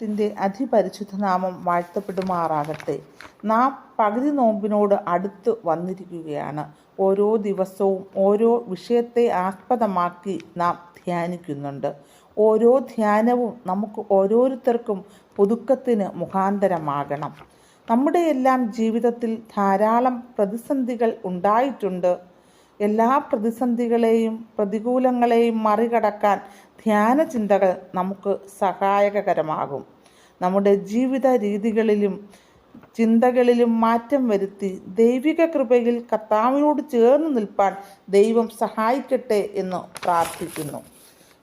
ദൈവത്തിന്റെ അതിപരിശുദ്ധ നാമം വാഴ്ത്തപ്പെടുമാറാകട്ടെ. നാം പകുതി നോമ്പിനോട് അടുത്ത് വന്നിരിക്കുകയാണ്. ഓരോ ദിവസവും ഓരോ വിഷയത്തെ ആസ്പദമാക്കി നാം ധ്യാനിക്കുന്നുണ്ട്. ഓരോ ധ്യാനവും നമുക്ക് ഓരോരുത്തർക്കും പുതുക്കത്തിന് മുഖാന്തരമാകണം. നമ്മുടെ എല്ലാം ജീവിതത്തിൽ ധാരാളം പ്രതിസന്ധികൾ ഉണ്ടായിട്ടുണ്ട്. എല്ലാ പ്രതിസന്ധികളെയും പ്രതികൂലങ്ങളെയും മറികടക്കാൻ ധ്യാന ചിന്തകൾ നമുക്ക് സഹായകരമാകും. നമ്മുടെ ജീവിത രീതികളിലും ചിന്തകളിലും മാറ്റം വരുത്തി ദൈവിക കൃപയിൽ കർത്താവിനോട് ചേർന്ന് നിൽപ്പാൻ ദൈവം സഹായിക്കട്ടെ എന്ന് പ്രാർത്ഥിക്കുന്നു.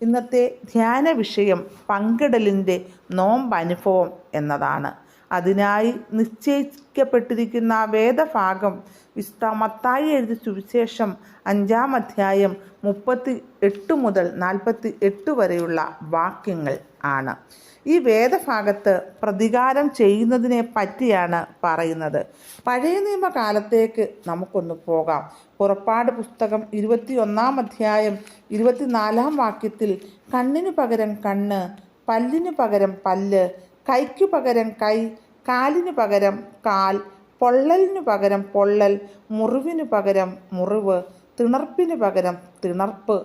ഇന്നത്തെ ധ്യാന വിഷയം പങ്കിടലിന്റെ നോമ്പനുഭവം എന്നതാണ്. അതിനായി നിശ്ചയിക്കപ്പെട്ടിരിക്കുന്ന വേദഭാഗം വിശുദ്ധ എഴുതി സുവിശേഷം അഞ്ചാം അധ്യായം മുപ്പത്തി എട്ട് മുതൽ നാൽപ്പത്തി എട്ട് വരെയുള്ള വാക്യങ്ങൾ ആണ്. ഈ വേദഭാഗത്ത് പ്രതികാരം ചെയ്യുന്നതിനെ പറ്റിയാണ് പറയുന്നത്. പഴയ നിയമകാലത്തേക്ക് നമുക്കൊന്ന് പോകാം. പുറപ്പാട് പുസ്തകം ഇരുപത്തി ഒന്നാം അധ്യായം ഇരുപത്തിനാലാം വാക്യത്തിൽ കണ്ണിന് പകരം കണ്ണ് പല്ലിന് പകരം പല്ല് കൈക്കു പകരം കൈ കാലിന് പകരം കാൽ പൊള്ളലിന് പകരം പൊള്ളൽ മുറിവിന് പകരം മുറിവ് തിണർപ്പിന് പകരം തിണർപ്പ്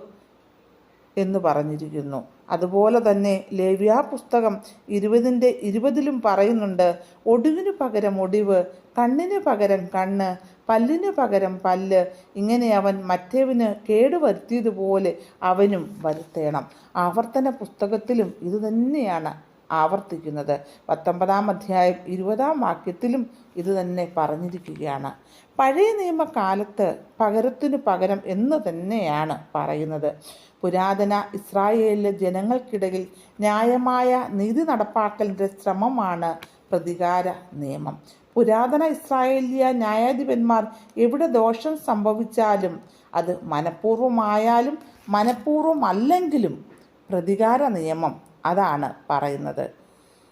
എന്ന് പറഞ്ഞിരിക്കുന്നു. അതുപോലെ തന്നെ ലേവ്യാ പുസ്തകം ഇരുപതിന്റെ ഇരുപതിലും പറയുന്നുണ്ട് ഒടിവിന് പകരം ഒടിവ് കണ്ണിന് പകരം കണ്ണ് പല്ലിന് പകരം പല്ല്. ഇങ്ങനെ അവൻ മറ്റേവിന് കേടുവരുത്തിയതുപോലെ അവനും വരുത്തേണം. ആവർത്തന പുസ്തകത്തിലും ഇത് തന്നെയാണ്. ആവർത്തിക്കുന്നത്. പത്തൊമ്പതാം അധ്യായം ഇരുപതാം വാക്യത്തിലും ഇത് തന്നെ പറഞ്ഞിരിക്കുകയാണ്. പഴയ നിയമകാലത്ത് പകരത്തിനു പകരം എന്ന് തന്നെയാണ് പറയുന്നത്. പുരാതന ഇസ്രായേലിലെ ജനങ്ങൾക്കിടയിൽ ന്യായമായ നീതി നടപ്പാക്കലിന്റെ ശ്രമമാണ് പ്രതികാര നിയമം. പുരാതന ഇസ്രായേലിയ ന്യായാധിപന്മാർ എവിടെ ദോഷം സംഭവിച്ചാലും അത് മനഃപൂർവമായാലും മനഃപൂർവമല്ലെങ്കിലും പ്രതികാര നിയമം അതാണ് പറയുന്നത്.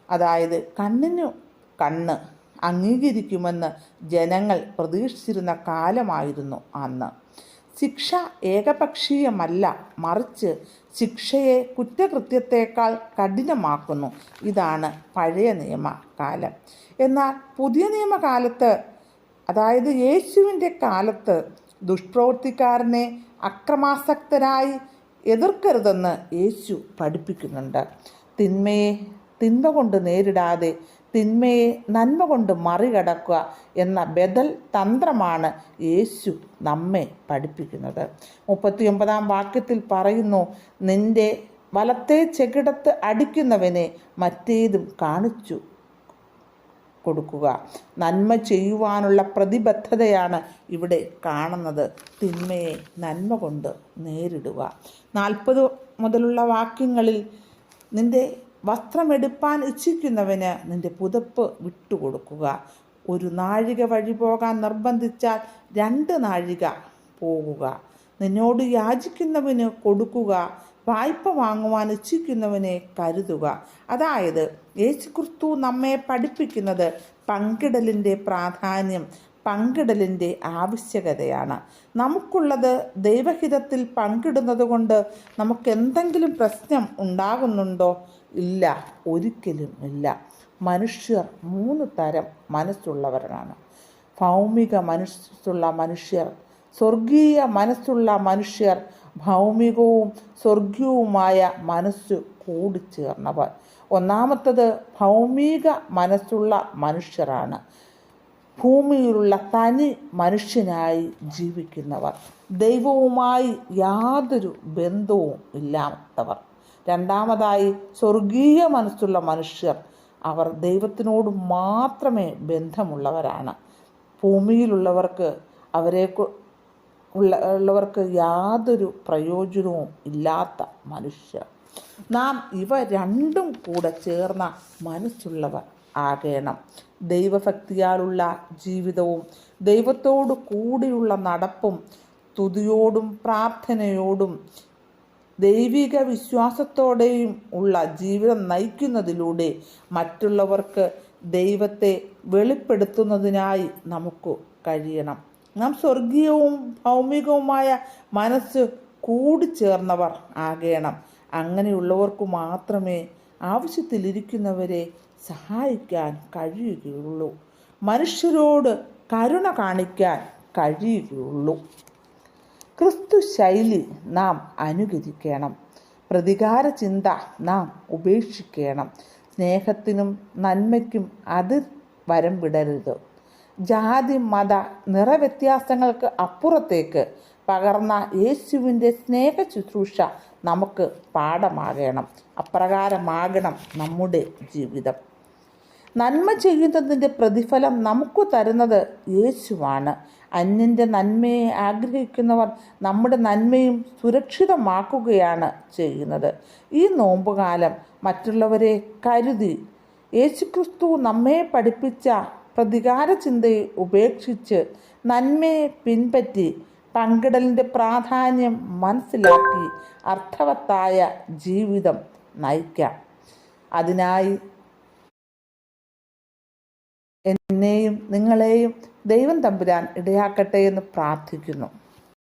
അതായത് കണ്ണിനു കണ്ണ് അംഗീകരിക്കുമെന്ന് ജനങ്ങൾ പ്രതീക്ഷിച്ചിരുന്ന കാലമായിരുന്നു അന്ന്. ശിക്ഷ ഏകപക്ഷീയമല്ല മറിച്ച് ശിക്ഷയെ കുറ്റകൃത്യത്തേക്കാൾ കഠിനമാക്കുന്നു. ഇതാണ് പഴയ നിയമകാലം. എന്നാൽ പുതിയ നിയമകാലത്ത് അതായത് യേശുവിന്റെ കാലത്ത് ദുഷ്പ്രവൃത്തിക്കാരനെ അക്രമാസക്തരായി എതിർക്കരുതെന്ന് യേശു പഠിപ്പിക്കുന്നുണ്ട്. തിന്മയെ തിന്മ കൊണ്ട് നേരിടാതെ തിന്മയെ നന്മ കൊണ്ട് മറികടക്കുക എന്ന ബദൽ തന്ത്രമാണ് യേശു നമ്മെ പഠിപ്പിക്കുന്നത്. മുപ്പത്തിയൊമ്പതാം വാക്യത്തിൽ പറയുന്നു നിന്റെ വലത്തെ ചെകിടത്ത് അടിക്കുന്നവനെ മറ്റേതും കാണിച്ചു കൊടുക്കുക. നന്മ ചെയ്യുവാനുള്ള പ്രതിബദ്ധതയാണ് ഇവിടെ കാണുന്നത്. തിന്മയെ നന്മ കൊണ്ട് നേരിടുക. നാൽപ്പത് മുതലുള്ള വാക്യങ്ങളിൽ നിന്റെ വസ്ത്രമെടുപ്പാൻ ഇച്ഛിക്കുന്നവന് നിന്റെ പുതപ്പ് വിട്ടുകൊടുക്കുക. ഒരു നാഴിക വഴി പോകാൻ നിർബന്ധിച്ചാൽ രണ്ട് നാഴിക പോകുക നിന്നോട് യാചിക്കുന്നവന് കൊടുക്കുക. വായ്പ വാങ്ങുവാൻ ഇച്ഛിക്കുന്നവനെ കരുതുക. അതായത് യേശുക്രിസ്തു നമ്മെ പഠിപ്പിക്കുന്നത് പങ്കിടലിന്റെ പ്രാധാന്യം പങ്കിടലിന്റെ ആവശ്യകതയാണ്. നമുക്കുള്ളത് ദൈവഹിതത്തിൽ പങ്കിടുന്നത് കൊണ്ട് നമുക്ക് എന്തെങ്കിലും പ്രശ്നം ഉണ്ടാകുന്നുണ്ടോ? ഇല്ല ഒരിക്കലും ഇല്ല. മനുഷ്യർ മൂന്ന് തരം മനസ്സുള്ളവരാണ്. ഭൗമിക മനസ്സുള്ള മനുഷ്യർ സ്വർഗീയ മനസ്സുള്ള മനുഷ്യർ ഭൗമികവും സ്വർഗീയവുമായ മനസ്സ് കൂടിച്ചേർന്നവർ. ഒന്നാമത്തത് ഭൗമിക മനസ്സുള്ള മനുഷ്യരാണ്. ഭൂമിയിലുള്ള തനി മനുഷ്യനായി ജീവിക്കുന്നവർ. ദൈവവുമായി യാതൊരു ബന്ധവും ഇല്ലാത്തവർ. രണ്ടാമതായി സ്വർഗീയ മനസ്സുള്ള മനുഷ്യർ. അവർ ദൈവത്തിനോട് മാത്രമേ ബന്ധമുള്ളവരാണ്. ഭൂമിയിലുള്ളവർക്ക് അവരെ ഉള്ള ഉള്ളവർക്ക് യാതൊരു പ്രയോജനവും ഇല്ലാത്ത മനുഷ്യർ നാം ഇവ രണ്ടും കൂടെ ചേർന്ന മനസ്സുള്ളവർ ആകേണം. ദൈവഭക്തിയാലുള്ള ജീവിതവും ദൈവത്തോടു കൂടിയുള്ള നടപ്പും തുതിയോടും പ്രാർത്ഥനയോടും ദൈവിക വിശ്വാസത്തോടെയും ഉള്ള ജീവിതം നയിക്കുന്നതിലൂടെ മറ്റുള്ളവർക്ക് ദൈവത്തെ വെളിപ്പെടുത്തുന്നതിനായി നമുക്ക് കഴിയണം. നാം സ്വർഗീയവും ഭൗമികവുമായ മനസ്സ് കൂടിച്ചേർന്നവർ ആകേണം. അങ്ങനെയുള്ളവർക്ക് മാത്രമേ ആവശ്യത്തിലിരിക്കുന്നവരെ സഹായിക്കാൻ കഴിയുകയുള്ളൂ. മനുഷ്യരോട് കരുണ കാണിക്കാൻ കഴിയുകയുള്ളൂ. ക്രിസ്തു ശൈലി നാം അനുകരിക്കണം. പ്രതികാര ചിന്ത നാം ഉപേക്ഷിക്കണം. സ്നേഹത്തിനും നന്മയ്ക്കും അതിർ വരം വിടരുത്. ജാതി മത നിറവ്യത്യാസങ്ങൾക്ക് അപ്പുറത്തേക്ക് പകർന്ന യേശുവിന്റെ സ്നേഹ ശുശ്രൂഷ നമുക്ക് പാഠമാകണം. അപ്രകാരമാകണം നമ്മുടെ ജീവിതം. നന്മ ചെയ്യുന്നതിന്റെ പ്രതിഫലം നമുക്ക് തരുന്നത് യേശുവാണ്. അന്യന്റെ നന്മയെ ആഗ്രഹിക്കുന്നവർ നമ്മുടെ നന്മയും സുരക്ഷിതമാക്കുകയാണ് ചെയ്യുന്നത്. ഈ നോമ്പുകാലം മറ്റുള്ളവരെ കരുതി യേശുക്രിസ്തു നമ്മെ പഠിപ്പിച്ച പ്രതികാര ചിന്തയെ ഉപേക്ഷിച്ച് നന്മയെ പിൻപറ്റി പങ്കിടലിന്റെ പ്രാധാന്യം മനസ്സിലാക്കി അർത്ഥവത്തായ ജീവിതം നയിക്കാം. അതിനായി എന്നെയും നിങ്ങളെയും ദൈവം തമ്പുരാൻ ഇടയാക്കട്ടെ എന്ന് പ്രാർത്ഥിക്കുന്നു.